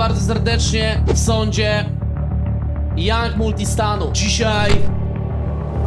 bardzo serdecznie w sądzie Young Multistanu. Dzisiaj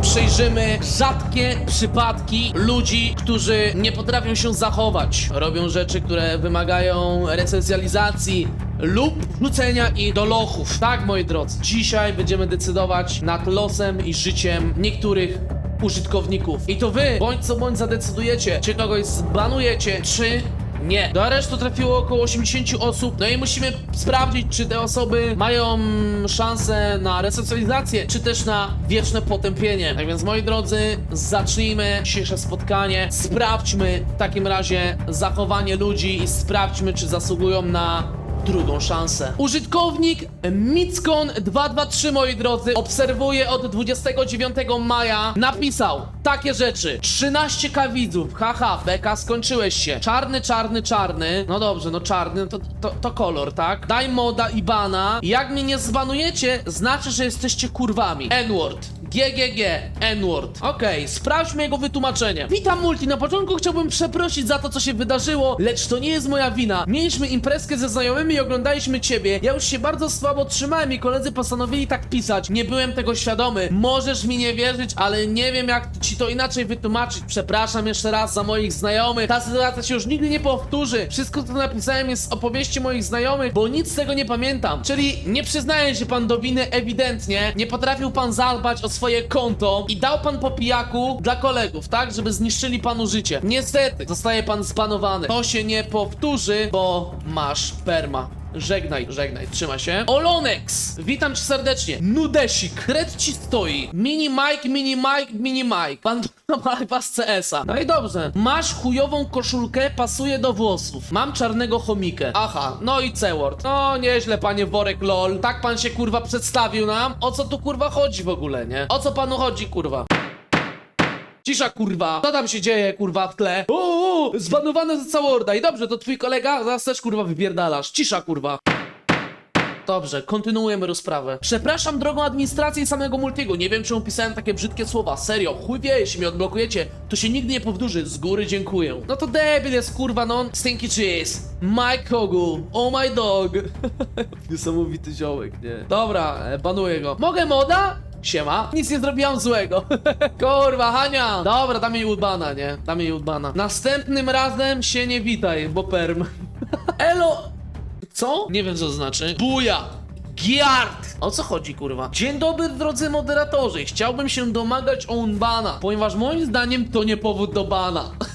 przejrzymy rzadkie przypadki ludzi, którzy nie potrafią się zachować. Robią rzeczy, które wymagają resocjalizacji lub wrzucenia ich do lochów. Tak, moi drodzy, dzisiaj będziemy decydować nad losem i życiem niektórych użytkowników. I to wy, bądź co bądź zadecydujecie, czy kogoś zbanujecie, czy nie. Do aresztu trafiło około 80 osób, no i musimy sprawdzić, czy te osoby mają szansę na resocjalizację, czy też na wieczne potępienie. Tak więc, moi drodzy, zacznijmy dzisiejsze spotkanie. Sprawdźmy w takim razie zachowanie ludzi i sprawdźmy, czy zasługują na drugą szansę. Użytkownik Mickon223, moi drodzy, obserwuje od 29 maja, napisał takie rzeczy. 13k widzów, haha, beka, skończyłeś się. Czarny, czarny, czarny. No dobrze, no czarny, no to, to, to kolor, tak? Daj moda i bana. Jak mnie nie zbanujecie, znaczy, że jesteście kurwami. N-word. GGG, N-word. Okej, sprawdźmy jego wytłumaczenie. Witam Multi, na początku chciałbym przeprosić za to, co się wydarzyło, lecz to nie jest moja wina. Mieliśmy imprezkę ze znajomymi i oglądaliśmy ciebie. Ja już się bardzo słabo trzymałem i koledzy postanowili tak pisać. Nie byłem tego świadomy. Możesz mi nie wierzyć, ale nie wiem jak ci to inaczej wytłumaczyć. Przepraszam jeszcze raz za moich znajomych. Ta sytuacja się już nigdy nie powtórzy. Wszystko, co napisałem jest z opowieści moich znajomych, bo nic z tego nie pamiętam. Czyli nie przyznaje się pan do winy ewidentnie. Nie potrafił pan zadbać o swoje konto i dał pan po pijaku dla kolegów, tak? Żeby zniszczyli panu życie. Niestety, zostaje pan zbanowany. To się nie powtórzy, bo masz perma. Żegnaj, żegnaj, trzyma się. Olonex! Witam cię serdecznie. Nudesik. Kret ci stoi. Mini Mike, mini Mike, mini Mike. Pan chyba z CS-a. No i dobrze. Masz chujową koszulkę, pasuje do włosów. Mam czarnego chomikę. Aha, no i C-word. No nieźle, panie worek lol. Tak pan się kurwa przedstawił nam. O co tu kurwa chodzi w ogóle, nie? O co panu chodzi, kurwa? Cisza kurwa, co tam się dzieje kurwa w tle? Uuu, zbanowane za całoorda i dobrze, to twój kolega, zaraz też kurwa wypierdalasz. Cisza kurwa. Dobrze, kontynuujemy rozprawę. Przepraszam drogą administrację i samego Multiego. Nie wiem, czemu pisałem takie brzydkie słowa. Serio, chuj wie, jeśli mnie odblokujecie, to się nigdy nie powtórzy. Z góry dziękuję. No to debil jest, kurwa, no. Stinky cheese. Mike Kogu. Oh my dog. Niesamowity ziołek, nie? Dobra, e, banuję go. Mogę moda? Siema. Nic nie zrobiłam złego. Kurwa, Hania. Dobra, dam jej udbana, nie? Dam jej udbana. Następnym razem się nie witaj, bo perm. Elo. Co? Nie wiem co to znaczy. Buja! Giard! O co chodzi, kurwa? Dzień dobry, drodzy moderatorzy. Chciałbym się domagać o unbana, ponieważ moim zdaniem to nie powód do bana.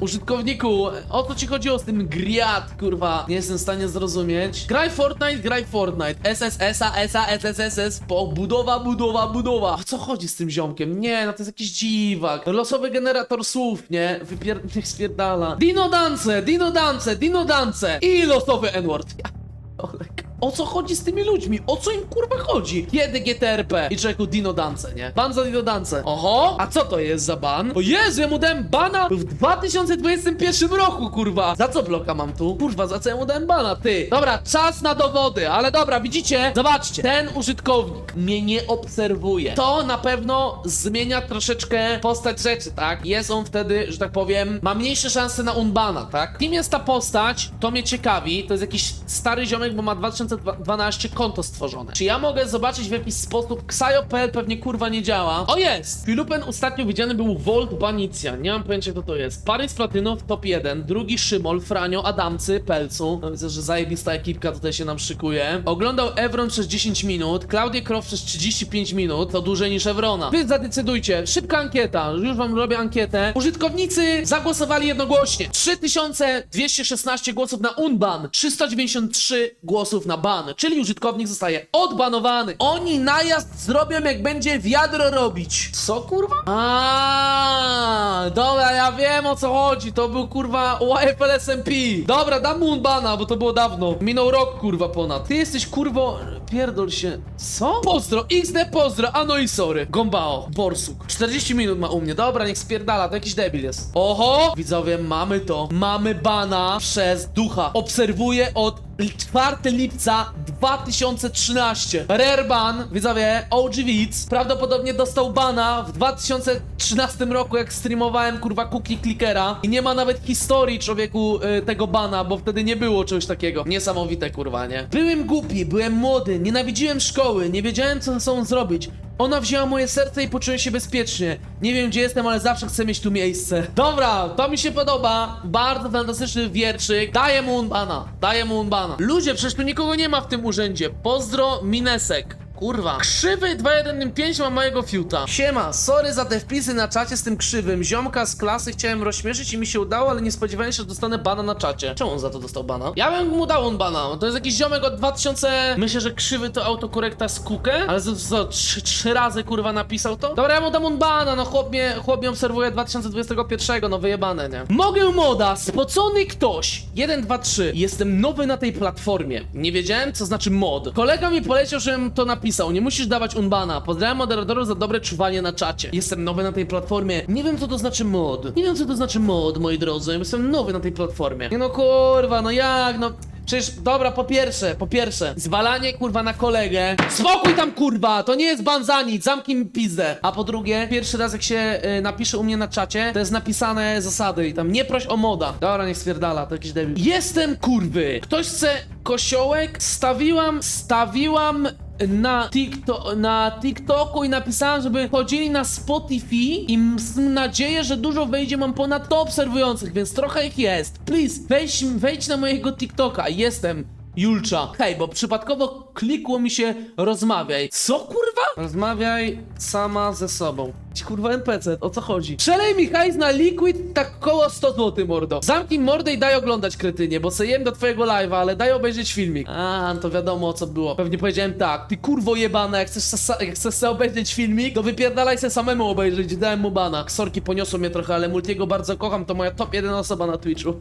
Użytkowniku, o co ci chodziło z tym griad, kurwa? Nie jestem w stanie zrozumieć. Graj Fortnite, graj Fortnite. SSS-a, SA, SSSS, po budowa, budowa, budowa. O co chodzi z tym ziomkiem? Nie, no to jest jakiś dziwak. Losowy generator słów, nie? Wypier... Niech spierdala. Dino Dance, Dino Dance, Dino Dance i losowy N-word. Ja... Olek. O co chodzi z tymi ludźmi? O co im kurwa chodzi? Kiedy GTRP? I człowieku Dino Dance, nie? Ban za Dino Dance. Oho! A co to jest za ban? O Jezu, ja mu dałem bana w 2021 roku, kurwa! Za co bloka mam tu? Kurwa, za co ja mu dałem bana, ty? Dobra, czas na dowody, ale dobra, widzicie? Zobaczcie, ten użytkownik mnie nie obserwuje. To na pewno zmienia troszeczkę postać rzeczy, tak? Jest on wtedy, że tak powiem, ma mniejsze szanse na unbana, tak? Kim jest ta postać? To mnie ciekawi. To jest jakiś stary ziomek, bo ma 2012 konto stworzone. Czy ja mogę zobaczyć w jakiś sposób? Ksajo.pl pewnie kurwa nie działa. O jest! Filupen ostatnio widziany był Volt Banicja. Nie mam pojęcia kto to jest. Paris Platynow top 1, drugi Szymol, Franio, Adamcy, Pelcu. No, widzę, że zajebista ekipka tutaj się nam szykuje. Oglądał Evron przez 10 minut, Klaudię Croft przez 35 minut. To dłużej niż Evrona. Wy zadecydujcie. Szybka ankieta. Już wam robię ankietę. Użytkownicy zagłosowali jednogłośnie. 3216 głosów na unban, 393 głosów na ban, czyli użytkownik zostaje odbanowany. Oni najazd zrobią jak będzie wiadro robić. Co kurwa? A, dobra, ja wiem o co chodzi. To był kurwa YFL SMP. Dobra, dam mu unbana, bo to było dawno. Minął rok kurwa ponad. Ty jesteś kurwo... Pierdol się. Co? Pozdro, XD pozdro, a no i sorry. Gombao, Borsuk. 40 minut ma u mnie. Dobra, niech spierdala, to jakiś debil jest. Oho! Widzowie, mamy to. Mamy bana przez ducha. Obserwuję od 4 lipca 2013. Rerban, widzowie, OG Widz, prawdopodobnie dostał bana w 2013 roku, jak streamowałem kurwa cookie clickera. I nie ma nawet historii człowieku y, tego bana, bo wtedy nie było czegoś takiego. Niesamowite kurwa, nie? Byłem głupi, byłem młody, nienawidziłem szkoły, nie wiedziałem co ze sobą zrobić. Ona wzięła moje serce i poczułem się bezpiecznie. Nie wiem gdzie jestem, ale zawsze chcę mieć tu miejsce. Dobra, to mi się podoba. Bardzo fantastyczny wierszyk. Daję mu unbana. Daję mu unbana. Ludzie, przecież tu nikogo nie ma w tym urzędzie. Pozdro Minesek. Kurwa. Krzywy 215 ma mojego fiuta. Siema, sorry za te wpisy na czacie z tym krzywym. Ziomka z klasy chciałem rozśmieszyć i mi się udało, ale nie spodziewałem się, że dostanę bana na czacie. Czemu on za to dostał bana? Ja bym mu dał on bana. To jest jakiś ziomek od 2000... Myślę, że krzywy to autokorekta z kukę, ale co, co trzy, trzy razy kurwa napisał to? Dobra, ja mu dam on bana, no chłop mnie, chłop mnie obserwuje 2021, no wyjebane, nie? Mogę moda, spocony ktoś. 1, 2, 3. Jestem nowy na tej platformie. Nie wiedziałem, co znaczy mod. Kolega mi poleciał, żebym to napisał. Nie musisz dawać unbana. Pozdrawiam moderatorów za dobre czuwanie na czacie. Jestem nowy na tej platformie. Nie wiem, co to znaczy mod. Nie wiem, co to znaczy mod, moi drodzy. Jestem nowy na tej platformie. Nie no kurwa, no jak, no... Przecież, dobra, po pierwsze, po pierwsze, zwalanie kurwa na kolegę. Spokój tam kurwa, to nie jest ban za nic, zamknij mi pizdę. A po drugie, pierwszy raz jak się y, napisze u mnie na czacie, to jest napisane zasady i tam nie proś o moda. Dobra, niech stwierdala, to jakiś debil. Jestem kurwy. Ktoś chce kosiołek? Stawiłam, stawiłam na, TikTo na TikToku i napisałem, żeby chodzili na Spotify i mam nadzieję, że dużo wejdzie, mam ponad 100 obserwujących, więc trochę ich jest. Please, wejdź, wejdź na mojego TikToka, jestem Julcza. Hej, bo przypadkowo klikło mi się rozmawiaj. Co kurwa? Rozmawiaj sama ze sobą. Ci, Kurwa NPC, o co chodzi? Przelej mi hajs na Liquid tak koło 100 zł, mordo. Zamknij mordę i daj oglądać, kretynie, bo sejem do twojego live'a, ale daj obejrzeć filmik. A, no to wiadomo o co było. Pewnie powiedziałem tak, ty kurwo jebana, jak chcesz, se- jak chcesz se obejrzeć filmik, to wypierdalaj se samemu obejrzeć, dałem mu bana. Sorki poniosło mnie trochę, ale Multiego bardzo kocham, to moja top 1 osoba na Twitchu.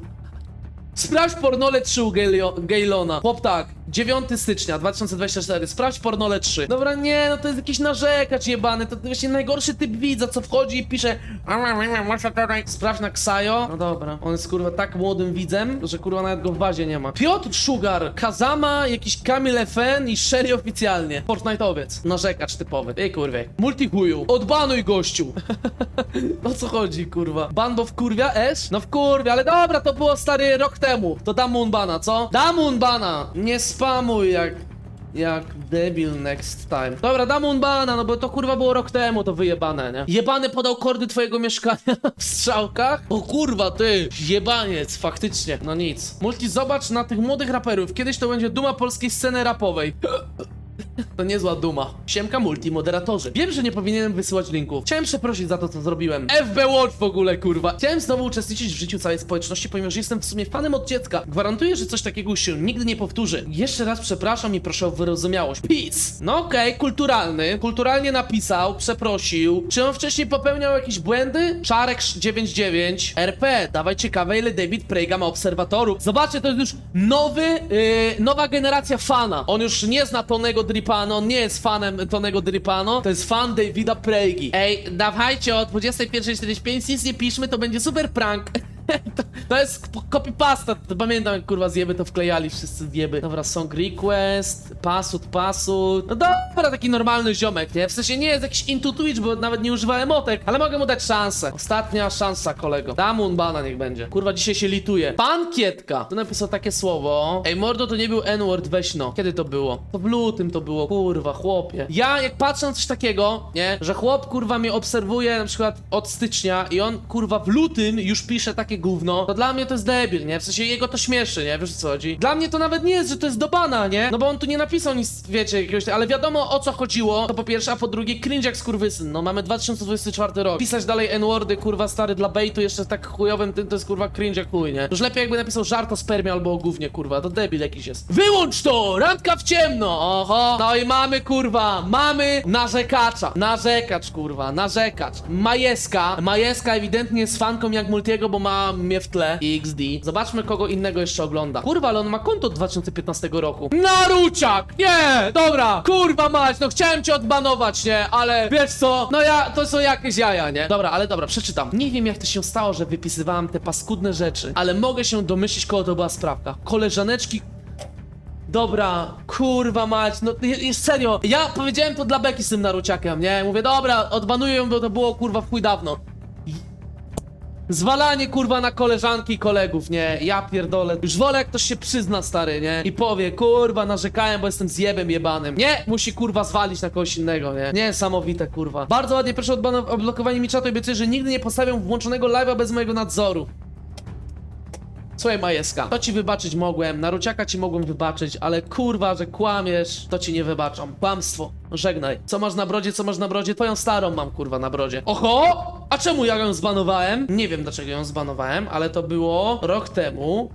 Sprawdź pornole 3 u Gailona. Chłop tak, 9 stycznia 2024. Sprawdź pornole 3. Dobra, nie, no to jest jakiś narzekacz jebany. To właśnie najgorszy typ widza, co wchodzi i pisze. Sprawdź na Ksajo. No dobra, on jest kurwa tak młodym widzem, że kurwa nawet go w bazie nie ma. Piotr Sugar, Kazama, jakiś Kamil FN i Sherry oficjalnie. Fortnite'owiec. Narzekacz typowy. Ej kurwie. Multichuju. Odbanuj gościu. O co chodzi, kurwa? Ban bo wkurwia? Esz? No wkurwia, ale dobra, to było stary rok temu. To dam mu unbana, co? Dam mu unbana! Nie spamuj jak... Jak debil next time. Dobra, dam mu no bo to kurwa było rok temu, to wyjebane, nie? Jebany podał kordy twojego mieszkania w strzałkach? O kurwa, ty! Jebaniec, faktycznie. No nic. Multi, zobacz na tych młodych raperów. Kiedyś to będzie duma polskiej sceny rapowej. To niezła duma. Siemka multi, moderatorzy. Wiem, że nie powinienem wysyłać linków. Chciałem przeprosić za to, co zrobiłem. FB Watch w ogóle, kurwa. Chciałem znowu uczestniczyć w życiu całej społeczności, ponieważ jestem w sumie fanem od dziecka. Gwarantuję, że coś takiego się nigdy nie powtórzy. Jeszcze raz przepraszam i proszę o wyrozumiałość. Peace. No okej, kulturalny. Kulturalnie napisał, przeprosił. Czy on wcześniej popełniał jakieś błędy? Czarek 99. RP, dawaj ciekawe, ile David Prejga ma obserwatorów. Zobaczcie, to jest już nowy, yy, nowa generacja fana. On już nie zna Tonego Dripano, on nie jest fanem Tonego Dripano, to jest fan Davida Prejgi. Ej, dawajcie o 21.45, nic nie piszmy, to będzie super prank. To, to jest copypasta, pamiętam jak kurwa zjeby to wklejali wszyscy zjeby. Dobra, song request, pasut, pasut. No dobra, taki normalny ziomek, nie? W sensie nie jest jakiś into Twitch, bo nawet nie używa emotek, ale mogę mu dać szansę. Ostatnia szansa, kolego. Dam unbana, niech będzie. Kurwa, dzisiaj się lituje. Pan Kietka! Tu napisał takie słowo. Ej, mordo, to nie był N-word, weź no. Kiedy to było? To w lutym to było, kurwa, chłopie. Ja, jak patrzę na coś takiego, nie? Że chłop, kurwa, mnie obserwuje na przykład od stycznia i on, kurwa, w lutym już pisze takie gówno, to dla mnie to jest debil, nie? W sensie jego to śmieszy, nie? Wiesz o co chodzi? Dla mnie to nawet nie jest, że to jest do bana, nie? No bo on tu nie napisał nic, wiecie, jakiegoś, ale wiadomo o co chodziło, to po pierwsze, a po drugie, cringe jak skurwysyn, no mamy 2024 rok. Pisać dalej n-wordy, kurwa, stary, dla baitu jeszcze tak chujowym, tym to jest, kurwa, cringe jak chuj, nie? Już lepiej jakby napisał żart o spermie albo o gównie, kurwa, to debil jakiś jest. Wyłącz to! Randka w ciemno! Oho! No i mamy, kurwa, mamy narzekacza. Narzekacz, kurwa, narzekacz. Majeska. Majeska ewidentnie jest fanką jak Multiego, bo ma mnie w tle. XD. Zobaczmy, kogo innego jeszcze ogląda. Kurwa, ale on ma konto od 2015 roku. Naruciak! Nie! Dobra! Kurwa mać, no chciałem cię odbanować, nie? Ale wiesz co? No ja, to są jakieś jaja, nie? Dobra, ale dobra, przeczytam. Nie wiem, jak to się stało, że wypisywałam te paskudne rzeczy, ale mogę się domyślić, kogo to była sprawka. Koleżaneczki Dobra, kurwa mać, no je- je- serio, ja powiedziałem to dla Beki z tym naruciakiem, nie? Mówię, dobra, odbanuję ją, bo to było kurwa w chuj dawno. Zwalanie kurwa na koleżanki i kolegów, nie? Ja pierdolę. Już wolę jak ktoś się przyzna, stary, nie? I powie, kurwa, narzekałem, bo jestem zjebem jebanym. Nie, musi kurwa zwalić na kogoś innego, nie? Niesamowite, kurwa. Bardzo ładnie proszę o odbano- o blokowanie mi czatu i obiecuję, że nigdy nie postawię włączonego live'a bez mojego nadzoru. Słuchaj, Majeska, to ci wybaczyć mogłem, Naruciaka ci mogłem wybaczyć, ale kurwa, że kłamiesz, to ci nie wybaczam. Kłamstwo. Żegnaj. Co masz na brodzie, co masz na brodzie? Twoją starą mam, kurwa, na brodzie. Oho! A czemu ja ją zbanowałem? Nie wiem, dlaczego ją zbanowałem, ale to było rok temu.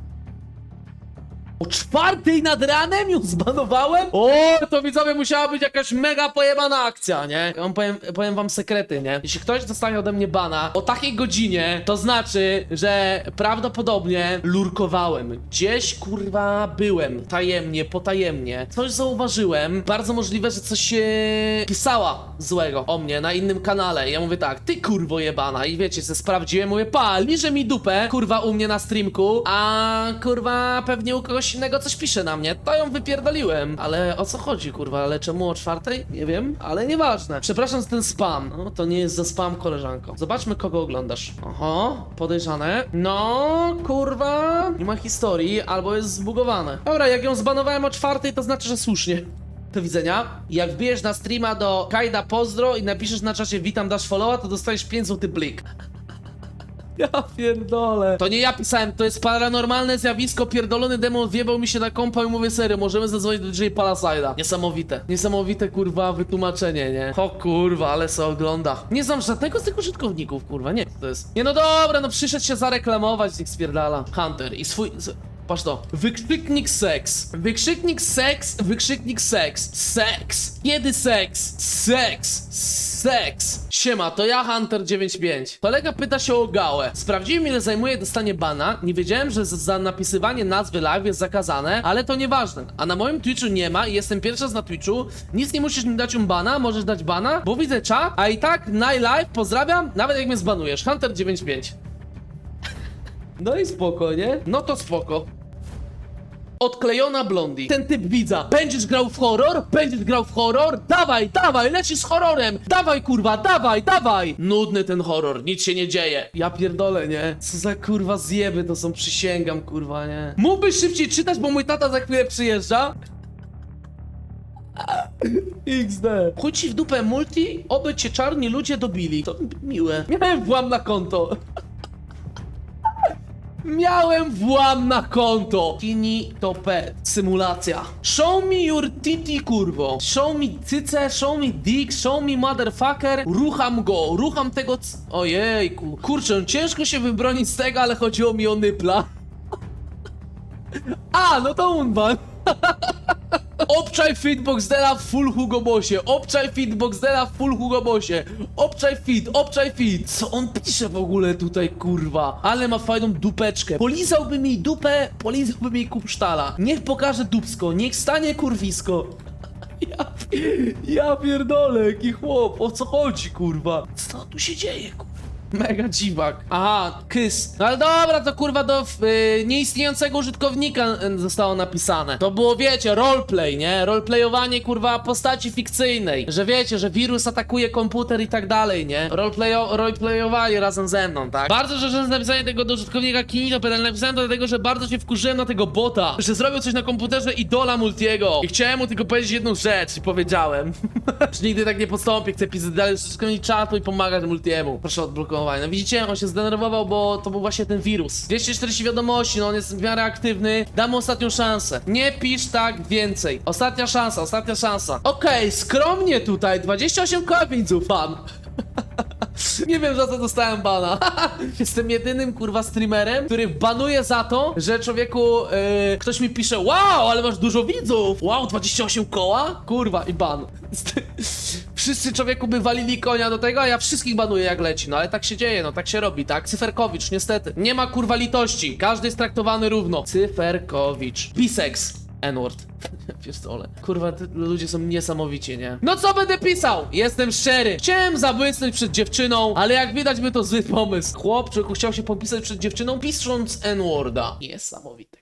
O czwartej nad ranem ją zbanowałem? O, to widzowie musiała być jakaś mega pojebana akcja, nie? Ja wam powiem, powiem wam sekrety, nie? Jeśli ktoś dostanie ode mnie bana o takiej godzinie, to znaczy, że prawdopodobnie lurkowałem. Gdzieś, kurwa, byłem. Tajemnie, potajemnie. Coś zauważyłem. Bardzo możliwe, że coś się pisała złego o mnie na innym kanale. Ja mówię tak, ty kurwo jebana. I wiecie, co sprawdziłem, mówię, pa, liże mi dupę, kurwa, u mnie na streamku, a kurwa, pewnie u kogoś innego coś pisze na mnie. To ją wypierdoliłem. Ale o co chodzi, kurwa? Ale czemu o czwartej? Nie wiem, ale nieważne. Przepraszam za ten spam. No, to nie jest za spam, koleżanko. Zobaczmy, kogo oglądasz. Oho, podejrzane. No, kurwa, nie ma historii, albo jest zbugowane. Dobra, jak ją zbanowałem o czwartej, to znaczy, że słusznie. Do widzenia. Jak wbijesz na streama do Kajda Pozdro i napiszesz na czacie witam, dasz followa, to dostajesz 5 zł blik. Ja pierdolę. To nie ja pisałem, to jest paranormalne zjawisko, pierdolony demon wjebał mi się na kompa i mówię serio, możemy zadzwonić do DJ Palaside'a. Niesamowite. Niesamowite, kurwa, wytłumaczenie, nie? O kurwa, ale se ogląda. Nie znam żadnego z tych użytkowników, kurwa, nie, to jest. Nie no dobra, no przyszedł się zareklamować, niech spierdala. Hunter i swój... z- Patrz to. Wykrzyknik seks. Wykrzyknik seks. Wykrzyknik seks. Seks. Kiedy seks? Seks. Seks. Siema, to ja Hunter95. Kolega pyta się o gałę. Sprawdziłem ile zajmuje dostanie bana. Nie wiedziałem, że z- za napisywanie nazwy live jest zakazane, ale to nieważne. A na moim Twitchu nie ma i jestem pierwszy raz na Twitchu. Nic nie musisz mi dać um bana, możesz dać bana, bo widzę czat, a i tak na live pozdrawiam, nawet jak mnie zbanujesz. Hunter95. No i spoko, nie? No to spoko. Odklejona blondi. Ten typ widza. Będziesz grał w horror? Będziesz grał w horror? Dawaj, dawaj, lecisz z horrorem! Dawaj, kurwa, dawaj, dawaj! Nudny ten horror, nic się nie dzieje. Ja pierdolę, nie? Co za kurwa zjeby to są, przysięgam, kurwa, nie? Mógłbyś szybciej czytać, bo mój tata za chwilę przyjeżdża? XD. Chuj ci w dupę multi, oby cię czarni ludzie dobili. To miłe. Miałem włam na konto. Miałem włam na konto. Tini to pet. Symulacja. Show me your titi, kurwo. Show me cyce, show me dick, show me motherfucker. Rucham go, rucham tego c... Ojejku. Kurczę, ciężko się wybronić z tego, ale chodziło mi o nypla. A, no to unban. Obczaj fitbox dela w full Hugo Bossie. Obczaj fitbox dela w full Hugo Bossie. Obczaj fit, obczaj fit. Co on pisze w ogóle tutaj, kurwa? Ale ma fajną dupeczkę. Polizałby mi dupę, polizałby mi kupsztala. Niech pokaże dupsko, niech stanie kurwisko. Ja, ja pierdolę, jaki chłop, o co chodzi, kurwa? Co tu się dzieje, kurwa? Mega dziwak. Aha, kys. No ale dobra, to kurwa do y, nieistniejącego użytkownika y, zostało napisane. To było, wiecie, roleplay, nie? Roleplayowanie, kurwa, postaci fikcyjnej. Że wiecie, że wirus atakuje komputer i tak dalej, nie? Roleplayo roleplayowali razem ze mną, tak? Bardzo żałuję napisanie tego do użytkownika Kini, to pytanie napisałem to dlatego, że bardzo się wkurzyłem na tego bota, że zrobił coś na komputerze idola Multiego. I chciałem mu tylko powiedzieć jedną rzecz i powiedziałem. że nigdy tak nie postąpię, chcę pisać dalej z użytkownik czatu i pomagać Multiemu. Proszę o No widzicie, on się zdenerwował, bo to był właśnie ten wirus. 240 wiadomości, no on jest w miarę aktywny. Dam ostatnią szansę. Nie pisz tak więcej. Ostatnia szansa, ostatnia szansa. Okej, skromnie tutaj, 28 koła widzów, fan. Nie wiem za co dostałem bana. Jestem jedynym kurwa streamerem, który banuje za to, że człowieku yy, ktoś mi pisze Wow, ale masz dużo widzów! Wow, 28 koła? Kurwa i ban. Wszyscy człowieku by walili konia do tego, a ja wszystkich banuję jak leci. No ale tak się dzieje, no tak się robi, tak? Cyferkowicz, niestety. Nie ma kurwa litości. Każdy jest traktowany równo. Cyferkowicz. Bisex. N-word. Pierdolę. Kurwa, ludzie są niesamowici, nie? No co będę pisał? Jestem szczery. Chciałem zabłysnąć przed dziewczyną, ale jak widać by to zły pomysł. Chłopczyk chciał się popisać przed dziewczyną, pisząc N-worda. Niesamowite.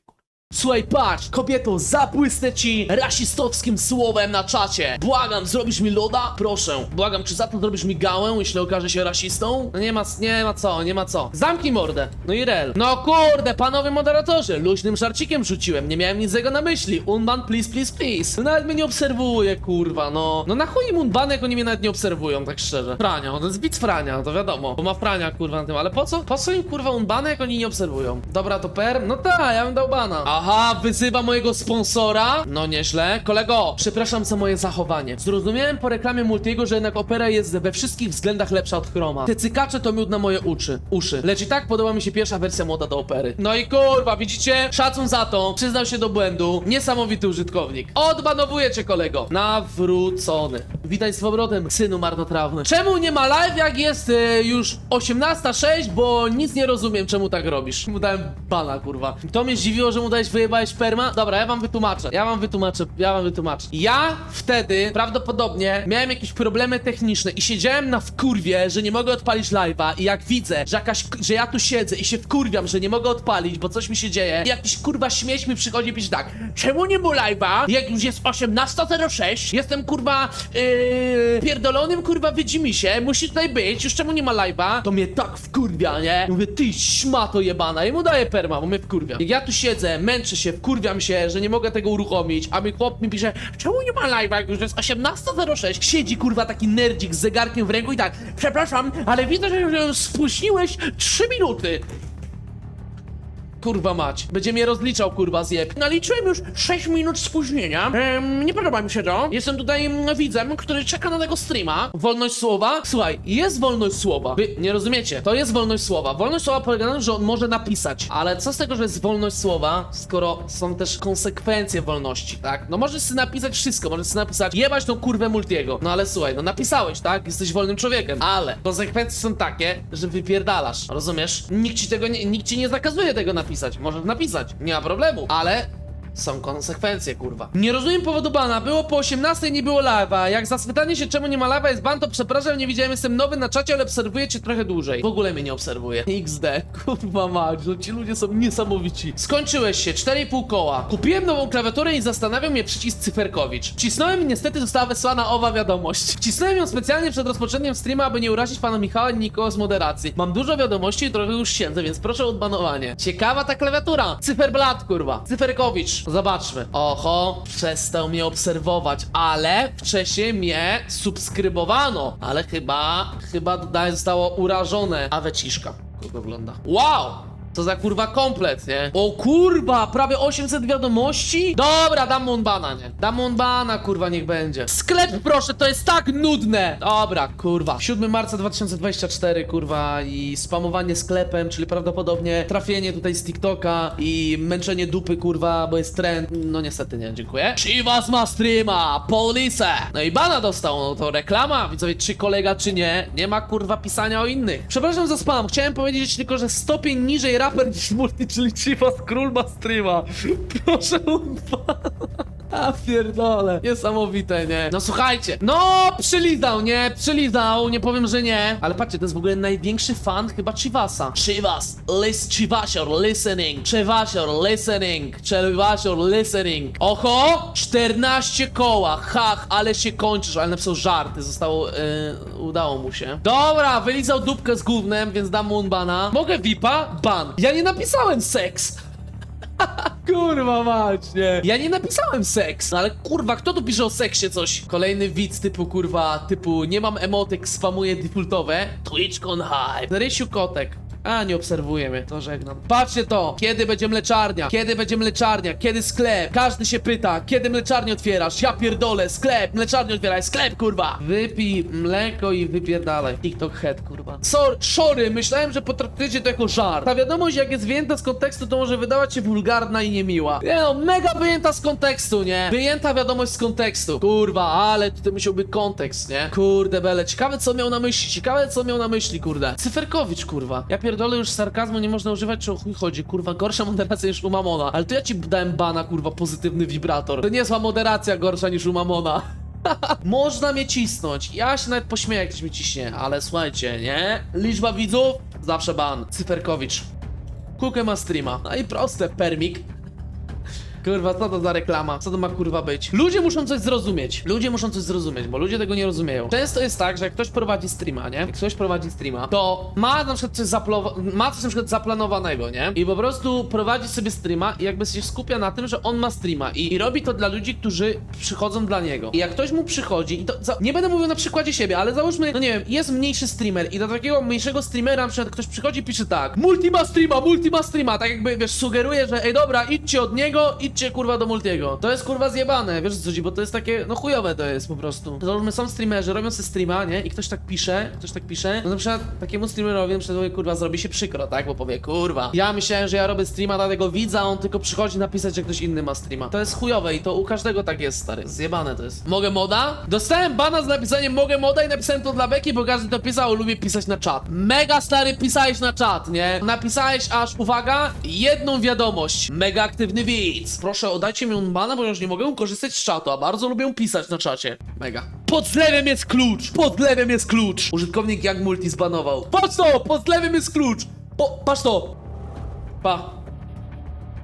Słuchaj, patrz, kobieto, zabłysnę ci rasistowskim słowem na czacie. Błagam, zrobisz mi loda? Proszę. Błagam, czy za to zrobisz mi gałę, jeśli okaże się rasistą? No nie ma, nie ma co, nie ma co. Zamknij mordę. No i rel. No kurde, panowie moderatorzy, luźnym żarcikiem rzuciłem, nie miałem nic złego na myśli. Unban, please, please, please. No nawet mnie nie obserwuje, kurwa, no. No na chuj im unban, jak oni mnie nawet nie obserwują, tak szczerze. Frania, to jest bit Frania, to wiadomo. Bo ma Frania, kurwa, na tym, ale po co? Po co im, kurwa, unbany, jak oni nie obserwują? Dobra, to per? No tak, ja bym dał bana. Aha, wyzywa mojego sponsora? No nieźle. Kolego, przepraszam za moje zachowanie. Zrozumiałem po reklamie Multiego, że jednak opera jest we wszystkich względach lepsza od chroma. Te cykacze to miód na moje uszy. uszy. Lecz i tak podoba mi się pierwsza wersja młoda do opery. No i kurwa, widzicie? Szacun za to. Przyznał się do błędu. Niesamowity użytkownik. Odbanowuję cię, kolego. Nawrócony. Witaj z powrotem, synu marnotrawny. Czemu nie ma live, jak jest e, już 18.06, bo nic nie rozumiem, czemu tak robisz. Mu dałem bana, kurwa. To mnie zdziwiło, że mu dałeś wyjebałeś perma. Dobra, ja wam wytłumaczę. Ja wam wytłumaczę, ja wam wytłumaczę. Ja wtedy prawdopodobnie miałem jakieś problemy techniczne i siedziałem na wkurwie, że nie mogę odpalić live'a i jak widzę, że jakaś, że ja tu siedzę i się wkurwiam, że nie mogę odpalić, bo coś mi się dzieje i jakiś kurwa śmieć mi przychodzi i pisze tak, czemu nie było live'a, jak już jest 18.06, jestem kurwa yy, pierdolonym kurwa się, musi tutaj być, już czemu nie ma live'a, to mnie tak wkurwia, nie? Mówię, ty szmato jebana i mu daję perma, bo mnie wkurwia. Jak ja tu siedzę, męczę się, wkurwiam się, że nie mogę tego uruchomić, a mój chłop mi pisze, czemu nie ma live'a, jak już jest 18.06, siedzi kurwa taki nerdzik z zegarkiem w ręku i tak, przepraszam, ale widzę, że spóźniłeś 3 minuty. Kurwa mać. Będzie mnie rozliczał, kurwa, zjeb. Naliczyłem już 6 minut spóźnienia. Ehm, nie podoba mi się to. Jestem tutaj mm, widzem, który czeka na tego streama. Wolność słowa? Słuchaj, jest wolność słowa. Wy nie rozumiecie. To jest wolność słowa. Wolność słowa polega na tym, że on może napisać. Ale co z tego, że jest wolność słowa, skoro są też konsekwencje wolności, tak? No możesz sobie napisać wszystko. Możesz sobie napisać jebać tą kurwę Multiego. No ale słuchaj, no napisałeś, tak? Jesteś wolnym człowiekiem. Ale konsekwencje są takie, że wypierdalasz. Rozumiesz? Nikt ci tego nie, nikt ci nie zakazuje tego napisać. Możesz napisać, nie ma problemu. Ale są konsekwencje, kurwa. Nie rozumiem powodu bana. Było po 18, nie było live'a. Jak za spytanie się, czemu nie ma live'a jest ban, to przepraszam, nie widziałem, jestem nowy na czacie, ale obserwuję cię trochę dłużej. W ogóle mnie nie obserwuje. XD. Kurwa mać, no ci ludzie są niesamowici. Skończyłeś się, 4,5 koła. Kupiłem nową klawiaturę i zastanawiał mnie przycisk cyferkowicz. Wcisnąłem i niestety została wysłana owa wiadomość. Wcisnąłem ją specjalnie przed rozpoczęciem streama, aby nie urazić pana Michała i nikogo z moderacji. Mam dużo wiadomości i trochę już siedzę, więc proszę o odbanowanie. Ciekawa ta klawiatura. Cyferblat, kurwa. Cyferkowicz. Zobaczmy. Oho, przestał mnie obserwować, ale wcześniej mnie subskrybowano. Ale chyba, chyba dodaje zostało urażone. A weciszka. Jak wygląda. Wow! To za kurwa komplet, nie? O kurwa, prawie 800 wiadomości? Dobra, dam mu unbana, nie? Dam mu unbana, kurwa, niech będzie. Sklep, proszę, to jest tak nudne! Dobra, kurwa. 7 marca 2024, kurwa, i spamowanie sklepem, czyli prawdopodobnie trafienie tutaj z TikToka i męczenie dupy, kurwa, bo jest trend. No niestety nie, dziękuję. Chivas ma streama, police! No i bana dostał, no to reklama, widzowie, czy kolega, czy nie, nie ma, kurwa, pisania o innych. Przepraszam za spam, chciałem powiedzieć tylko, że stopień niżej raper niż multi, czyli Chivas król ma streama. Proszę unbana. A pierdole, niesamowite, nie? No słuchajcie, no przylizał, nie? Przylizał, nie powiem, że nie. Ale patrzcie, to jest w ogóle największy fan chyba Chivasa. Chivas, lis, Chivasior listening, Chivasior listening, Chivasior listening. Oho, 14 koła, hach, ale się kończysz, ale napisał żarty, zostało, yy, udało mu się. Dobra, wylizał dupkę z gównem, więc dam mu unbana. Mogę VIPa? Ban. Ja nie napisałem seks. Kurwa mać, nie. Ja nie napisałem seks, no ale kurwa, kto tu pisze o seksie coś? Kolejny widz typu kurwa, typu nie mam emotek, spamuję defaultowe. TwitchCon Hype. Rysiu Kotek. A, nie obserwuje mnie, to żegnam. Patrzcie to, kiedy będzie mleczarnia, kiedy będzie mleczarnia, kiedy sklep. Każdy się pyta, kiedy mleczarnię otwierasz? Ja pierdolę, sklep, mleczarnię otwieraj, sklep, kurwa. Wypij mleko i wypierdalaj. TikTok head, kurwa. Sor, sorry, myślałem, że potraktujecie to jako żart. Ta wiadomość, jak jest wyjęta z kontekstu, to może wydawać się wulgarna i niemiła. Nie no, mega wyjęta z kontekstu, nie? Wyjęta wiadomość z kontekstu. Kurwa, ale tutaj musiałby kontekst, nie? Kurde bele, ciekawe co miał na myśli, ciekawe co miał na myśli, kurde. Cyferkowicz, kurwa. Ja pierdolę już sarkazmu nie można używać, czy o chuj chodzi, kurwa, gorsza moderacja niż u Mamona. Ale to ja ci dałem bana, kurwa, pozytywny wibrator. To niezła moderacja gorsza niż u Mamona. Można mnie cisnąć. Ja się nawet pośmieję, jak ktoś mnie ciśnie, ale słuchajcie, nie? Liczba widzów, zawsze ban. Cyferkowicz. Kukę ma streama. No i proste, permik. Kurwa, co to za reklama? Co to ma kurwa być? Ludzie muszą coś zrozumieć. Ludzie muszą coś zrozumieć, bo ludzie tego nie rozumieją. Często jest tak, że jak ktoś prowadzi streama, nie? Jak ktoś prowadzi streama, to ma na przykład coś, zaplo- ma coś na przykład zaplanowanego, nie? I po prostu prowadzi sobie streama i jakby się skupia na tym, że on ma streama i, i robi to dla ludzi, którzy przychodzą dla niego. I jak ktoś mu przychodzi, i to za- nie będę mówił na przykładzie siebie, ale załóżmy, no nie wiem, jest mniejszy streamer i do takiego mniejszego streamera na przykład ktoś przychodzi i pisze tak Multi ma streama, multi ma streama, tak jakby, wiesz, sugeruje, że ej dobra, idźcie od niego, idźcie kurwa do multiego. To jest kurwa zjebane, wiesz co chodzi, bo to jest takie, no chujowe to jest po prostu. Załóżmy, są streamerzy, robią sobie streama, nie? I ktoś tak pisze, ktoś tak pisze, no na przykład takiemu streamerowi na przykład kurwa zrobi się przykro, tak? Bo powie, kurwa, ja myślałem, że ja robię streama dla tego widza, on tylko przychodzi napisać, że ktoś inny ma streama. To jest chujowe i to u każdego tak jest, stary. Zjebane to jest. Mogę moda? Dostałem bana z napisaniem mogę moda i napisałem to dla Beki, bo każdy to pisał, lubię pisać na czat. Mega stary pisałeś na czat, nie? Napisałeś aż, uwaga, jedną wiadomość. Mega aktywny widz. Proszę, oddajcie mi bana, bo już nie mogę korzystać z czatu, a bardzo lubię pisać na czacie. Mega. Pod zlewem jest klucz! Pod lewem jest klucz! Użytkownik jak multi zbanował. Patrz to! Pod lewem jest klucz! Po, patrz to! Pa.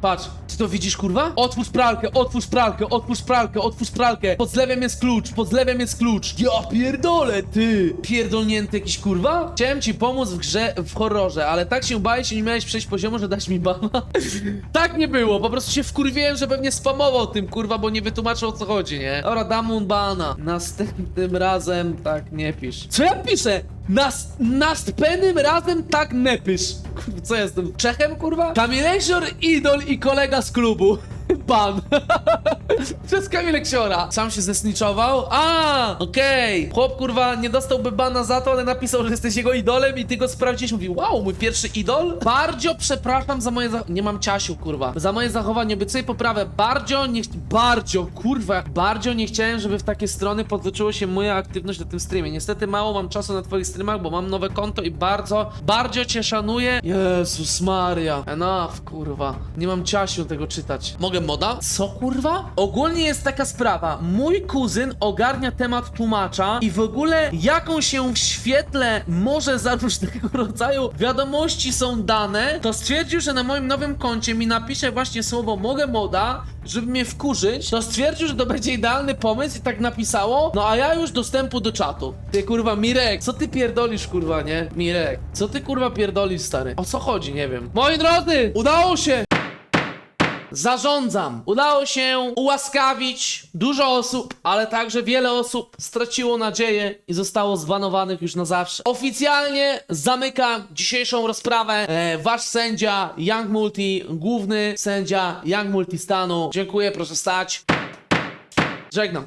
Patrz, ty to widzisz, kurwa? Otwórz pralkę, otwórz pralkę, otwórz pralkę, otwórz pralkę. Pod zlewem jest klucz, pod zlewem jest klucz. Ja pierdolę, ty! Pierdolnięty jakiś, kurwa? Chciałem ci pomóc w grze, w horrorze, ale tak się bałeś i nie miałeś przejść poziomu, że dać mi bana. tak nie było, po prostu się wkurwiłem, że pewnie spamował tym, kurwa, bo nie wytłumaczył o co chodzi, nie? Dobra, dam mu bana. Następnym razem tak nie pisz. Co ja piszę? Nas, następnym razem tak. Kurwa, co jestem? Czechem, kurwa? Kamilesior, idol i kolega z klubu. Ban. Przez Kamileksiora. Sam się zesniczował? A, okej. Chłop, kurwa, nie dostałby bana za to, ale napisał, że jesteś jego idolem i ty go sprawdziłeś. Mówi, wow, mój pierwszy idol? Bardzo przepraszam za moje zachowanie. Nie mam ciasiu, kurwa. Za moje zachowanie. Obiecuję poprawę. Bardzo nie... Bardzo, kurwa. Bardzo nie chciałem, żeby w takie strony podtoczyła się moja aktywność na tym streamie. Niestety mało mam czasu na twoich streamach, bo mam nowe konto i bardzo, bardzo cię szanuję. Jezus Maria. Enough, kurwa. Nie mam ciasiu tego czytać. Mogę moda? Co, kurwa? Ogólnie jest taka sprawa. Mój kuzyn ogarnia temat tłumacza i w ogóle jaką się w świetle może za różnego rodzaju wiadomości są dane, to stwierdził, że na moim nowym koncie mi napisze właśnie słowo mogę moda, żeby mnie wkurzyć, to stwierdził, że to będzie idealny pomysł i tak napisało, no a ja już dostępu do czatu. Ty kurwa, Mirek, co ty pierdolisz kurwa, nie? Mirek, co ty kurwa pierdolisz stary? O co chodzi, nie wiem. Moi drodzy, udało się! Zarządzam. Udało się ułaskawić dużo osób, ale także wiele osób straciło nadzieję i zostało zbanowanych już na zawsze. Oficjalnie zamyka dzisiejszą rozprawę e, wasz sędzia Young Multi, główny sędzia Young Multi stanu. Dziękuję, proszę stać. Żegnam.